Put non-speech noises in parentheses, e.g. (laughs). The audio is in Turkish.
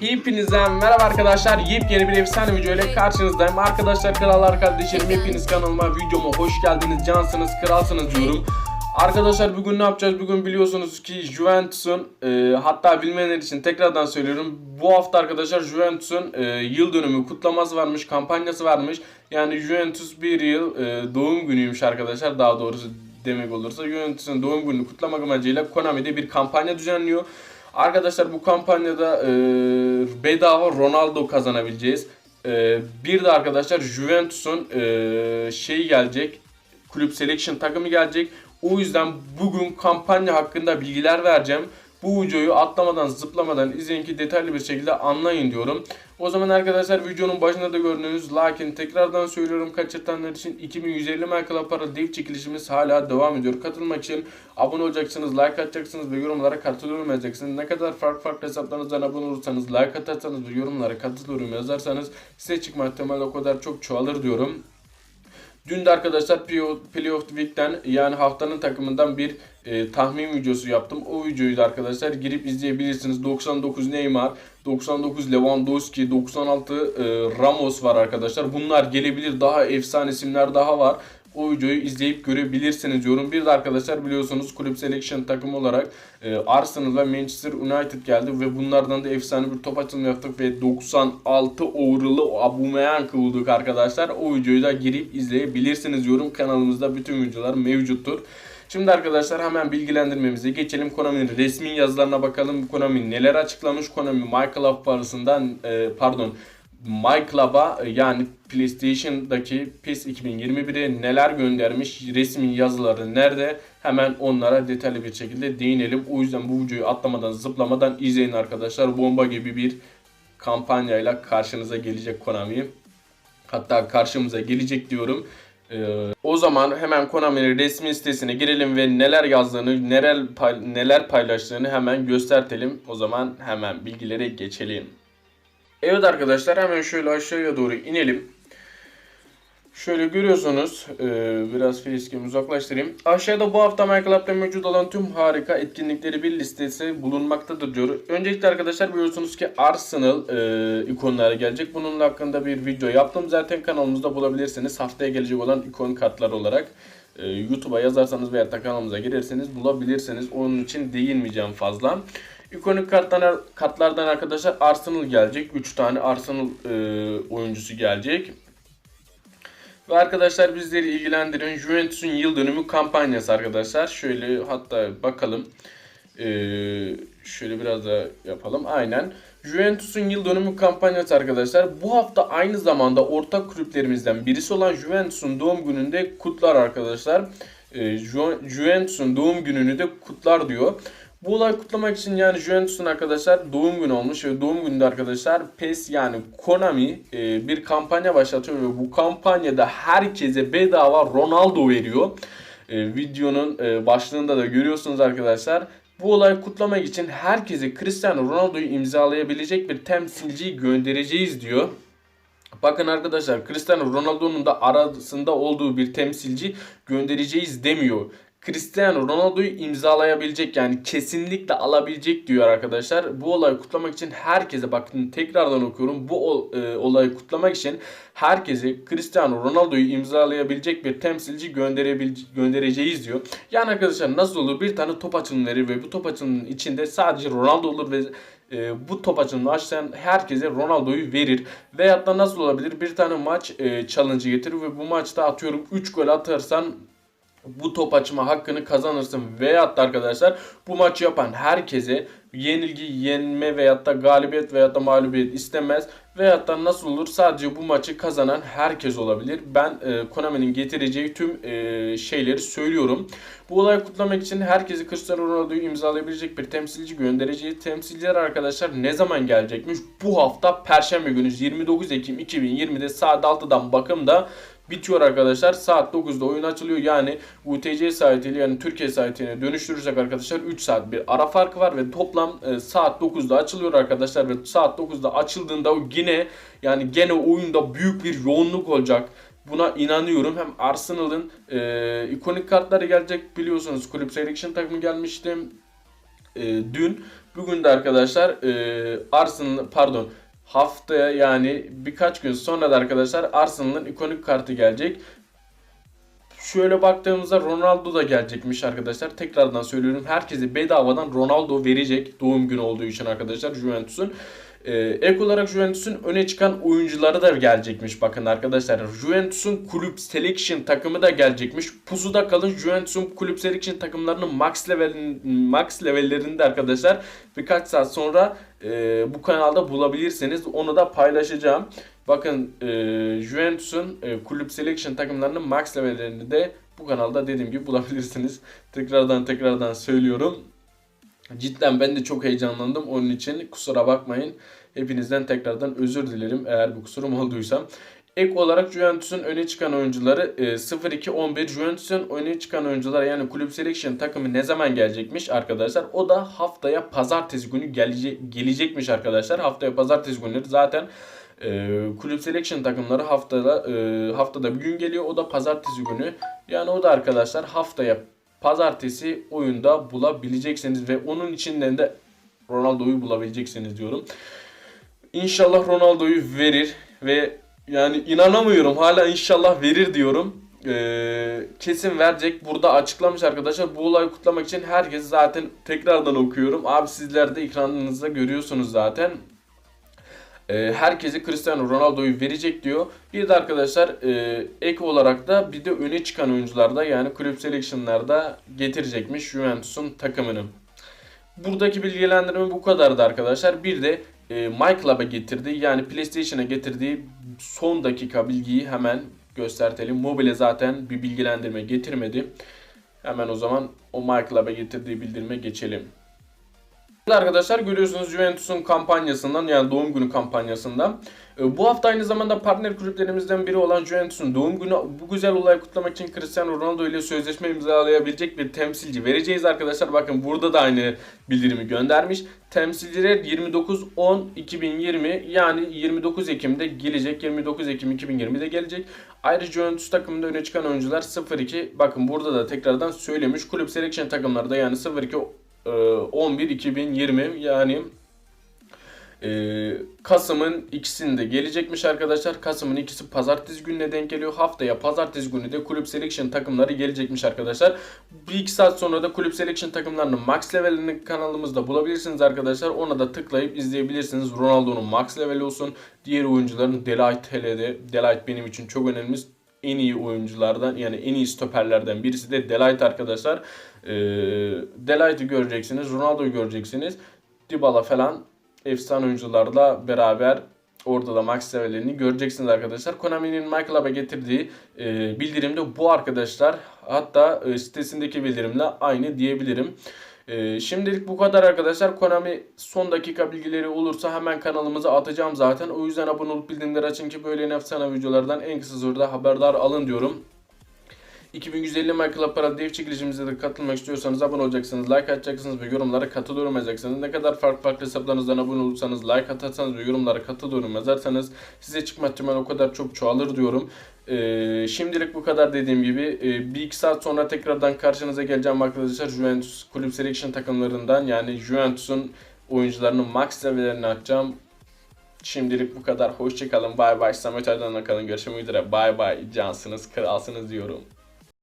Hepinize merhaba arkadaşlar. Yepyeni bir efsane video ile karşınızdayım. Arkadaşlar krallar kardeşlerim hepiniz kanalıma videoma hoş geldiniz. Cansınız kralsınız diyorum. Arkadaşlar bugün ne yapacağız? Bugün biliyorsunuz ki Juventus'un e, hatta bilmeyenler için tekrardan söylüyorum. Bu hafta arkadaşlar Juventus'un e, yıl dönümü kutlaması varmış, kampanyası varmış. Yani Juventus bir yıl e, doğum günüymüş arkadaşlar. Daha doğrusu demek olursa Juventus'un doğum gününü kutlamak amacıyla Konami'de bir kampanya düzenliyor. Arkadaşlar bu kampanyada e, bedava Ronaldo kazanabileceğiz. E, bir de arkadaşlar Juventus'un e, şeyi gelecek. Kulüp Selection takımı gelecek. O yüzden bugün kampanya hakkında bilgiler vereceğim. Bu videoyu atlamadan zıplamadan izleyin ki detaylı bir şekilde anlayın diyorum. O zaman arkadaşlar videonun başında da gördüğünüz lakin tekrardan söylüyorum kaçırtanlar için 2150 Michael para dev çekilişimiz hala devam ediyor. Katılmak için abone olacaksınız, like atacaksınız ve yorumlara katılıyorum yazacaksınız. Ne kadar farklı farklı hesaplarınızdan abone olursanız, like atarsanız ve yorumlara katılıyorum yazarsanız size çıkma ihtimali o kadar çok çoğalır diyorum. Dün de arkadaşlar Play Week'ten yani haftanın takımından bir e, tahmin videosu yaptım. O videoyu da arkadaşlar girip izleyebilirsiniz. 99 Neymar, 99 Lewandowski, 96 e, Ramos var arkadaşlar. Bunlar gelebilir. Daha efsane isimler daha var. O videoyu izleyip görebilirsiniz diyorum. Bir de arkadaşlar biliyorsunuz kulüp selection takımı olarak e, Arsenal ve Manchester United geldi ve bunlardan da efsane bir top açılımı yaptık ve 96 overall'ı Aubameyang bulduk arkadaşlar. O videoyu da girip izleyebilirsiniz diyorum. Kanalımızda bütün videolar mevcuttur. Şimdi arkadaşlar hemen bilgilendirmemize geçelim. Konami'nin resmi yazılarına bakalım. Konami neler açıklamış? Konami Michael parasından e, pardon My Club'a e, yani PlayStation'daki PES 2021'e neler göndermiş, resmi yazıları nerede hemen onlara detaylı bir şekilde değinelim. O yüzden bu videoyu atlamadan zıplamadan izleyin arkadaşlar. Bomba gibi bir kampanyayla karşınıza gelecek Konami. Hatta karşımıza gelecek diyorum. Ee, o zaman hemen Konami'nin resmi sitesine girelim ve neler yazdığını, neler, pay- neler paylaştığını hemen göstertelim. O zaman hemen bilgilere geçelim. Evet arkadaşlar hemen şöyle aşağıya doğru inelim. Şöyle görüyorsunuz e, biraz facecam'i uzaklaştırayım. Aşağıda bu hafta MyClub'da mevcut olan tüm harika etkinlikleri bir listesi bulunmaktadır diyor. Öncelikle arkadaşlar biliyorsunuz ki Arsenal e, ikonları gelecek. Bunun hakkında bir video yaptım. Zaten kanalımızda bulabilirsiniz. Haftaya gelecek olan ikon kartlar olarak. E, YouTube'a yazarsanız veya da kanalımıza girerseniz bulabilirsiniz. Onun için değinmeyeceğim fazla. İkonik kartlar, kartlardan arkadaşlar Arsenal gelecek. 3 tane Arsenal e, oyuncusu gelecek. Ve arkadaşlar bizleri ilgilendiren Juventus'un yıl dönümü kampanyası arkadaşlar. Şöyle hatta bakalım. Ee, şöyle biraz da yapalım. Aynen. Juventus'un yıl dönümü kampanyası arkadaşlar. Bu hafta aynı zamanda ortak kulüplerimizden birisi olan Juventus'un doğum gününde kutlar arkadaşlar. Ee, Ju- Juventus'un doğum gününü de kutlar diyor. Bu olay kutlamak için yani Juventus'un arkadaşlar doğum günü olmuş ve doğum gününde arkadaşlar PES yani Konami e, bir kampanya başlatıyor ve bu kampanyada herkese bedava Ronaldo veriyor. E, videonun e, başlığında da görüyorsunuz arkadaşlar. Bu olayı kutlamak için herkese Cristiano Ronaldo'yu imzalayabilecek bir temsilci göndereceğiz diyor. Bakın arkadaşlar Cristiano Ronaldo'nun da arasında olduğu bir temsilci göndereceğiz demiyor. Cristiano Ronaldo'yu imzalayabilecek yani kesinlikle alabilecek diyor arkadaşlar. Bu olayı kutlamak için herkese bakın tekrardan okuyorum. Bu e, olayı kutlamak için herkese Cristiano Ronaldo'yu imzalayabilecek bir temsilci göndereceğiz diyor. Yani arkadaşlar nasıl olur? Bir tane top açılımı verir ve bu top açılımının içinde sadece Ronaldo olur ve e, bu top açılımını açan herkese Ronaldo'yu verir. Veyahut da nasıl olabilir? Bir tane maç e, challenge getirir ve bu maçta atıyorum 3 gol atarsan bu top açma hakkını kazanırsın. Veyahut da arkadaşlar bu maçı yapan herkese yenilgi, yenme veyahut da galibiyet veyahut da mağlubiyet istemez. Veyahut da nasıl olur sadece bu maçı kazanan herkes olabilir. Ben e, Konami'nin getireceği tüm e, şeyleri söylüyorum. Bu olayı kutlamak için herkesi Cristiano Ronaldo'yu imzalayabilecek bir temsilci göndereceği temsilciler arkadaşlar ne zaman gelecekmiş? Bu hafta Perşembe günü 29 Ekim 2020'de saat 6'dan bakımda bitiyor arkadaşlar. Saat 9'da oyun açılıyor. Yani UTC saatiyle yani Türkiye saatine dönüştürürsek arkadaşlar 3 saat bir ara farkı var ve toplam e, saat 9'da açılıyor arkadaşlar ve saat 9'da açıldığında yine yani gene oyunda büyük bir yoğunluk olacak. Buna inanıyorum. Hem Arsenal'ın e, ikonik kartları gelecek biliyorsunuz. Kulüp Selection takımı gelmişti e, dün. Bugün de arkadaşlar e, Arsenal pardon haftaya yani birkaç gün sonra da arkadaşlar Arsenal'ın ikonik kartı gelecek. Şöyle baktığımızda Ronaldo da gelecekmiş arkadaşlar. Tekrardan söylüyorum. Herkese bedavadan Ronaldo verecek doğum günü olduğu için arkadaşlar Juventus'un. Ee, ek olarak Juventus'un öne çıkan oyuncuları da gelecekmiş bakın arkadaşlar. Juventus'un kulüp selection takımı da gelecekmiş. Pusuda kalın Juventus'un kulüp selection takımlarının max level max levellerinde arkadaşlar birkaç saat sonra e, bu kanalda bulabilirsiniz. Onu da paylaşacağım. Bakın e, Juventus'un e, kulüp selection takımlarının max levellerini de bu kanalda dediğim gibi bulabilirsiniz. Tekrardan tekrardan söylüyorum. Cidden ben de çok heyecanlandım. Onun için kusura bakmayın. Hepinizden tekrardan özür dilerim eğer bu kusurum (laughs) olduysam. Ek olarak Juventus'un öne çıkan oyuncuları e, 0-2-11 Juventus'un öne çıkan oyuncular yani kulüp selection takımı ne zaman gelecekmiş arkadaşlar? O da haftaya pazartesi günü gelecek, gelecekmiş arkadaşlar. Haftaya pazartesi günleri zaten e, kulüp selection takımları haftada e, haftada bir gün geliyor. O da pazartesi günü. Yani o da arkadaşlar haftaya pazartesi oyunda bulabileceksiniz ve onun içinden de Ronaldo'yu bulabileceksiniz diyorum. İnşallah Ronaldo'yu verir ve yani inanamıyorum hala inşallah verir diyorum. Ee, kesin verecek. Burada açıklamış arkadaşlar. Bu olayı kutlamak için herkes zaten tekrardan okuyorum. Abi sizler de ekranınızda görüyorsunuz zaten. Ee, herkese Cristiano Ronaldo'yu verecek diyor. Bir de arkadaşlar e, ek olarak da bir de öne çıkan oyuncularda yani kulüp selection'larda getirecekmiş Juventus'un takımını. Buradaki bilgilendirme bu kadardı arkadaşlar. Bir de e, MyClub'a getirdiği yani PlayStation'a getirdiği son dakika bilgiyi hemen göstertelim. Mobile zaten bir bilgilendirme getirmedi. Hemen o zaman o MyClub'a getirdiği bildirime geçelim. Arkadaşlar görüyorsunuz Juventus'un kampanyasından yani doğum günü kampanyasından. E, Bu hafta aynı zamanda partner kulüplerimizden biri olan Juventus'un doğum günü bu güzel olayı kutlamak için Cristiano Ronaldo ile sözleşme imzalayabilecek bir temsilci vereceğiz arkadaşlar. Bakın burada da aynı bildirimi göndermiş. Temsilciler 29-10-2020 yani 29 Ekim'de gelecek. 29 Ekim 2020'de gelecek. Ayrıca Juventus takımında öne çıkan oyuncular 0-2 bakın burada da tekrardan söylemiş. Kulüp selection takımları da yani 0-2 e, 11 2020 yani Kasım'ın ikisinde gelecekmiş arkadaşlar. Kasım'ın ikisi pazartesi gününe denk geliyor. Haftaya pazartesi günü de kulüp selection takımları gelecekmiş arkadaşlar. Bir iki saat sonra da kulüp selection takımlarının max levelini kanalımızda bulabilirsiniz arkadaşlar. Ona da tıklayıp izleyebilirsiniz. Ronaldo'nun max level olsun. Diğer oyuncuların Delight HL'de. Delight benim için çok önemli en iyi oyunculardan yani en iyi stoperlerden birisi de Delight arkadaşlar. Ee, Delight'ı göreceksiniz. Ronaldo'yu göreceksiniz. Dybala falan efsane oyuncularla beraber orada da max seviyelerini göreceksiniz arkadaşlar. Konami'nin MyClub'a getirdiği e, bildirimde bu arkadaşlar. Hatta e, sitesindeki bildirimle aynı diyebilirim. E, şimdilik bu kadar arkadaşlar. Konami son dakika bilgileri olursa hemen kanalımıza atacağım zaten. O yüzden abone olup bildirimleri açın ki böyle efsane videolardan en kısa sürede haberdar alın diyorum. 2150 MyClub para dev çekilişimize de katılmak istiyorsanız abone olacaksınız, like atacaksınız ve yorumlara katılıyorum yazacaksınız. Ne kadar farklı farklı hesaplarınızdan abone olursanız, like atarsanız ve yorumlara katılıyorum yazarsanız size çıkma ihtimali o kadar çok çoğalır diyorum. Ee, şimdilik bu kadar dediğim gibi. Ee, bir iki saat sonra tekrardan karşınıza geleceğim arkadaşlar. Juventus kulüp selection takımlarından yani Juventus'un oyuncularının max seviyelerini açacağım. Şimdilik bu kadar. Hoşçakalın. Bay bay. Samet Erdoğan'la kalın. Görüşmek üzere. Bay bay. Cansınız, kralsınız diyorum.